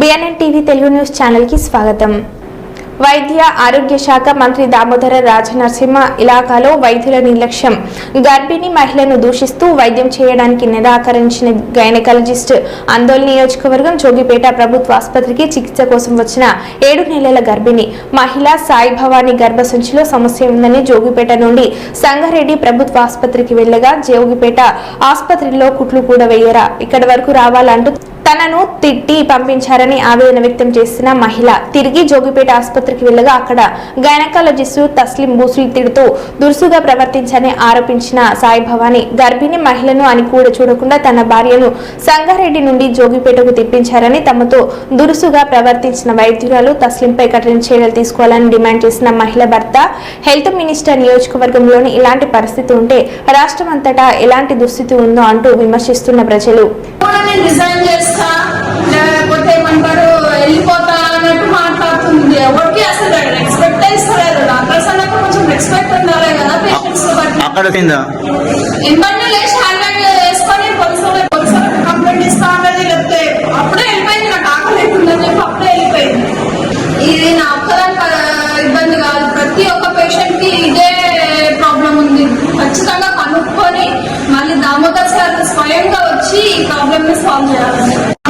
BNN TV Telugu news ఛానల్కి స్వాగతం. వైద్య ఆరోగ్య శాఖ మంత్రి దామోదర రాజనరసింహ ఇలాకాలో వైద్యుల నిర్లక్ష్యం. గర్భిణీ మహిళను దూషిస్తూ వైద్యం చేయడానికి నిరాకరించిన గైనకాలజిస్ట్ ఆందోళన నియోజకవర్గం జోగిపేట ప్రభుత్వ ఆసుపత్రికి చికిత్స కోసం వచ్చిన ఏడు నెలల గర్భిణి మహిళ సాయి భవానీ గర్భసంచిలో సమస్య ఉందని జోగిపేట నుండి సంగారెడ్డి ప్రభుత్వ ఆసుపత్రికి వెళ్ళగా జోగిపేట ఆసుపత్రిలో కుట్లు కూడా వేయరా ఇక్కడి వరకు రావాలంటూ తనను తిట్టి పంపించారని ఆవేదన వ్యక్తం చేసిన మహిళ తిరిగి జోగిపేట ఆసుపత్రికి వెళ్ళగా అక్కడ గైనకాలజిస్టు తస్లిం బూసులు తిడుతూ దురుసుగా ప్రవర్తించని ఆరోపించిన సాయి గర్భిణి మహిళను అని కూడా చూడకుండా తన భార్యను సంగారెడ్డి నుండి జోగిపేటకు తెప్పించారని తమతో దురుసుగా ప్రవర్తించిన వైద్యురాలు తస్లింపై కఠిన చర్యలు తీసుకోవాలని డిమాండ్ చేసిన మహిళ భర్త హెల్త్ మినిస్టర్ నియోజకవర్గంలోని ఇలాంటి పరిస్థితి ఉంటే రాష్ట్రమంతటా ఎలాంటి దుస్థితి ఉందో అంటూ విమర్శిస్తున్న ప్రజలు. రిజైన్ చేస్తా? లేకపోతే ఏమంటారు వెళ్ళిపోతా అన్నట్టు మాట్లాడుతుంది. ఎవరికి అసలు రెస్పెక్ట్ ఇస్తలేదు. డాక్టర్స్ అన్నాక కొంచెం రెస్పెక్ట్ ఉండాలి కదా పేషెంట్స్ బట్టి 감 사.